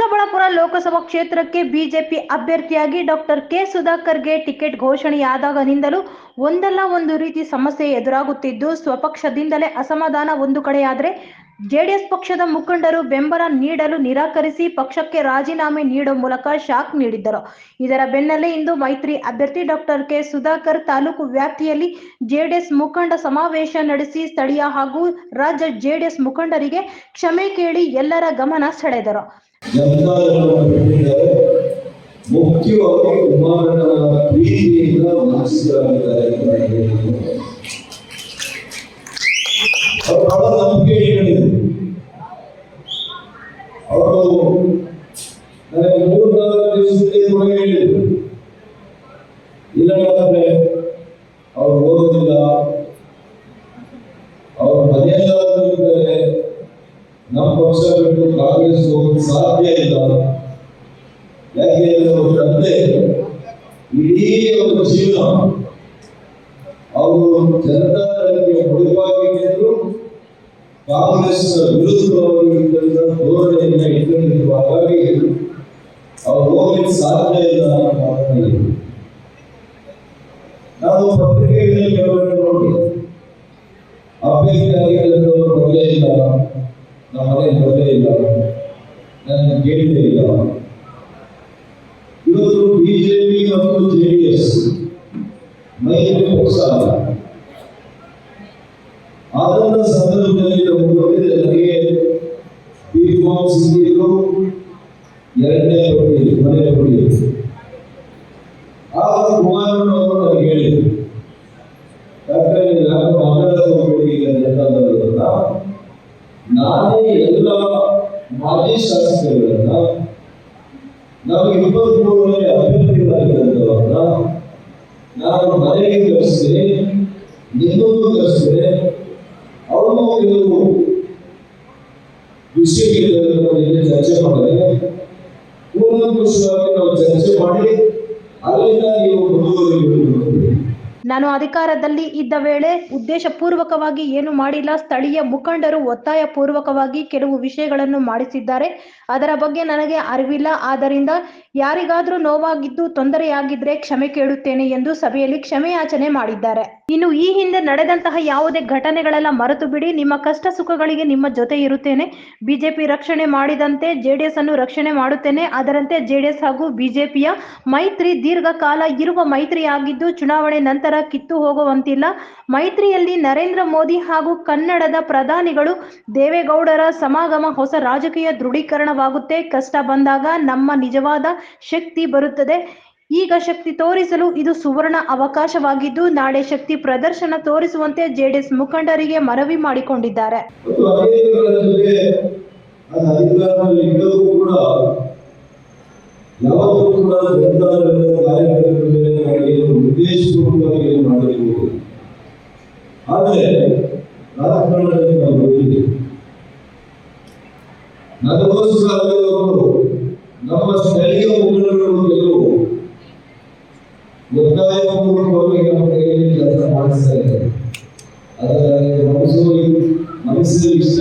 ಚಿಕ್ಕಬಳ್ಳಾಪುರ ಲೋಕಸಭಾ ಕ್ಷೇತ್ರಕ್ಕೆ ಬಿಜೆಪಿ ಅಭ್ಯರ್ಥಿಯಾಗಿ doctor K ಸುಧಾಕರ್ಗೆ ಟಿಕೆಟ್ ಘೋಷಣೆಯಾದಾಗನಿಂದಲೂ ಒಂದಲ್ಲ ಒಂದು ರೀತಿ ಸಮಸ್ಯೆ ಎದುರಾಗುತ್ತಿದ್ದು, ಸ್ವಪಕ್ಷದಿಂದಲೇ ಅಸಮಾಧಾನ ಒಂದು ಕಡೆಯಾದರೆ ಜೆಡಿಎಸ್ ಪಕ್ಷದ ಮುಖಂಡರು ಬೆಂಬಲ ನೀಡಲು ನಿರಾಕರಿಸಿ ಪಕ್ಷಕ್ಕೆ ರಾಜೀನಾಮೆ ನೀಡುವ ಮೂಲಕ ಶಾಕ್ ನೀಡಿದ್ದರು. ಇದರ ಬೆನ್ನಲ್ಲೇ ಇಂದು ಮೈತ್ರಿ ಅಭ್ಯರ್ಥಿ ಡಾಕ್ಟರ್ ಕೆ ಸುಧಾಕರ್ ತಾಲೂಕು ವ್ಯಾಪ್ತಿಯಲ್ಲಿ ಜೆಡಿಎಸ್ ಮುಖಂಡ ಸಮಾವೇಶ ನಡೆಸಿ ಸ್ಥಳೀಯ ಹಾಗೂ ರಾಜ್ಯ ಜೆಡಿಎಸ್ ಮುಖಂಡರಿಗೆ ಕ್ಷಮೆ ಕೇಳಿ ಎಲ್ಲರ ಗಮನ ಸೆಳೆದರು. ಜನತಾದಳವನ್ನು ಬಿಟ್ಟಿದ್ದಾರೆ ಮುಖ್ಯವಾಗಿ ಕುಮಾರನ ಪ್ರೀತಿಯಿಂದ ವಂಚಿತರಾಗಿದ್ದಾರೆ ಅಂತ ನಾನು ಹೇಳ್ತೀನಿ. ಅವರು ಬಹಳ ನಂಬಿಕೆ ಇಟ್ಕೊಂಡಿದ್ರು ಅವರು ನನಗೆ ಮೂರ್ನಾಲ್ಕು ದಿವಸದಲ್ಲಿ ಕೂಡ ಹೇಳಿದ್ರು ಇಲ್ಲ ಅಂದ್ರೆ ಅವ್ರು ಓದೋದಿಲ್ಲ ಅವ್ರ ಮನೆಯಲ್ಲಾದ್ರೂ ಇದ್ದಾರೆ ನಮ್ಮ ಪಕ್ಷ ಬಿಟ್ಟು ಕಾಂಗ್ರೆಸ್ ಹೋಗಲು ಸಾಧ್ಯ ಇಲ್ಲ. ಯಾಕೆ ತಂದೆ ಇಡೀ ಒಂದು ಜೀವನ ಅವರು ಜನತಾದಳಕ್ಕೆ ಮುಡಿಪಾಗಿ ನಿಂತು ಕಾಂಗ್ರೆಸ್ ವಿರುದ್ಧವಾಗಿ ಧೋರಣೆಯನ್ನು ಇಟ್ಟುಕೊಂಡಿರುವ ಹಾಗಾಗಿ ಅವ್ರು ಹೋಗ್ಲಿಕ್ಕೆ ಸಾಧ್ಯ ಇಲ್ಲ ಅನ್ನೋ ಮಾತನ್ನ ಹೇಳಿದ್ರು. ನಾವು ಪತ್ರಿಕೆಗಳಲ್ಲಿ ಕೆಲವರು ನೋಡಿ ಅಭ್ಯರ್ಥಿಯಾಗಿದ್ದವರು ಬರಲೇ ಇಲ್ಲ. ನಮ್ಮ ಮನೆ ಬರಲೇ ಇಲ್ಲ ನನ್ನ ಕೇಳಿದೇ ಇಲ್ಲ ಇವತ್ತು ಬಿಜೆಪಿ ಮತ್ತು ಜೆಡಿಎಸ್ ಮೈತ್ರಿ ಪಕ್ಷ ಅಲ್ಲ. ಆದಂತ ಸಂದರ್ಭದಲ್ಲಿ ನಾವು ನೋಡಿದ್ರೆ ನನಗೆ ಬಿ ಫಾರ್ಮ್ ಸಿಕ್ಕಿದ್ರು ಎರಡನೇ ಪಟ್ಟಿ ಮನೆ ಪಟ್ಟಿ. ಆಗ ಕುಮಾರಣ್ಣ ಅವರು ನನಗೆ ಹೇಳಿದ್ರು. ಯಾಕಂದ್ರೆ ನಾನು ಮಂಗಳದ ಹೋಗ್ಬೇಡಿ ಜನತಾದಳದನ್ನ ನಾನೇ ಎಲ್ಲ ಮಾಜಿ ಶಾಸಕರುಗಳನ್ನ ನಾವು ಇಪ್ಪತ್ಮೂರನೇ ಅಭ್ಯರ್ಥಿಗಳಾಗಿದ್ದಂಥವ್ರನ್ನ ನಾನು ಮನೆಗೆ ಕರೆಸ್ತೇನೆ ನಿಮ್ಮನ್ನು ಕರೆಸ್ತೇನೆ ಅವರು ಕೆಲವು ವಿಷಯಗಳ ಬಗ್ಗೆ ಚರ್ಚೆ ಮಾಡಿದೆ ಪೂರ್ಣಕೃಷವಾಗಿ ನಾವು ಚರ್ಚೆ ಮಾಡಿ, ಅಲ್ಲಿಂದ ನೀವು ಮುಂದುವರಿಬೇಕು. ನಾನು ಅಧಿಕಾರದಲ್ಲಿ ಇದ್ದ ವೇಳೆ ಉದ್ದೇಶಪೂರ್ವಕವಾಗಿ ಏನು ಮಾಡಿಲ್ಲ. ಸ್ಥಳೀಯ ಮುಖಂಡರು ಒತ್ತಾಯ ಪೂರ್ವಕವಾಗಿ ಕೆಲವು ವಿಷಯಗಳನ್ನು ಮಾಡಿಸಿದ್ದಾರೆ. ಅದರ ಬಗ್ಗೆ ನನಗೆ ಅರಿವಿಲ್ಲ. ಆದ್ದರಿಂದ ಯಾರಿಗಾದ್ರೂ ನೋವಾಗಿದ್ದು ತೊಂದರೆಯಾಗಿದ್ರೆ ಕ್ಷಮೆ ಕೇಳುತ್ತೇನೆ ಎಂದು ಸಭೆಯಲ್ಲಿ ಕ್ಷಮೆಯಾಚನೆ ಮಾಡಿದ್ದಾರೆ. ಇನ್ನು ಈ ಹಿಂದೆ ನಡೆದಂತಹ ಯಾವುದೇ ಘಟನೆಗಳೆಲ್ಲ ಮರೆತು ಬಿಡಿ ನಿಮ್ಮ ಕಷ್ಟ ಸುಖಗಳಿಗೆ ನಿಮ್ಮ ಜೊತೆ ಇರುತ್ತೇನೆ. ಬಿಜೆಪಿ ರಕ್ಷಣೆ ಮಾಡಿದಂತೆ ಜೆಡಿಎಸ್ ಅನ್ನು ರಕ್ಷಣೆ ಮಾಡುತ್ತೇನೆ. ಅದರಂತೆ ಜೆಡಿಎಸ್ ಹಾಗೂ ಬಿಜೆಪಿಯ ಮೈತ್ರಿ ದೀರ್ಘಕಾಲ ಇರುವ ಮೈತ್ರಿಯಾಗಿದ್ದು, ಚುನಾವಣೆ ನಂತರ ಕಿತ್ತು ಹೋಗುವಂತಿಲ್ಲ. ಮೈತ್ರಿಯಲ್ಲಿ ನರೇಂದ್ರ ಮೋದಿ ಹಾಗೂ ಕನ್ನಡದ ಪ್ರಧಾನಿಗಳು ದೇವೇಗೌಡರ ಸಮಾಗಮ ಹೊಸ ರಾಜಕೀಯ ದೃಢೀಕರಣವಾಗುತ್ತೆ. ಕಷ್ಟ ಬಂದಾಗ ನಮ್ಮ ನಿಜವಾದ ಶಕ್ತಿ ಬರುತ್ತದೆ. ಈಗ ಶಕ್ತಿ ತೋರಿಸಲು ಇದು ಸುವರ್ಣ ಅವಕಾಶವಾಗಿದ್ದು, ನಾಳೆ ಶಕ್ತಿ ಪ್ರದರ್ಶನ ತೋರಿಸುವಂತೆ ಜೆಡಿಎಸ್ ಮುಖಂಡರಿಗೆ ಮನವಿ ಮಾಡಿಕೊಂಡಿದ್ದಾರೆ. ಯಾವತ್ತೂ ಕೂಡ ಜನತಾದಳದ ರಾಜಕಾರಣದಲ್ಲಿ ನಾವು ಗೊತ್ತಿದೆ ನನಗೋಸ್ಕರ ಅಲ್ಲದವರು ನಮ್ಮ ಸ್ಥಳೀಯ ಮುಖಂಡರುಗಳು ಕೆಲವು ಒತ್ತಾಯಪೂರ್ವಕವಾಗಿ ನಮ್ಮ ಕೈಯಲ್ಲಿ ಕೆಲಸ ಮಾಡಿಸ್ತಾ ಇದ್ದಾರೆ ಅದರ ನನಗೆ ಮನಸ್ಸು ಮನಸ್ಸಿಗೆ ಇಷ್ಟ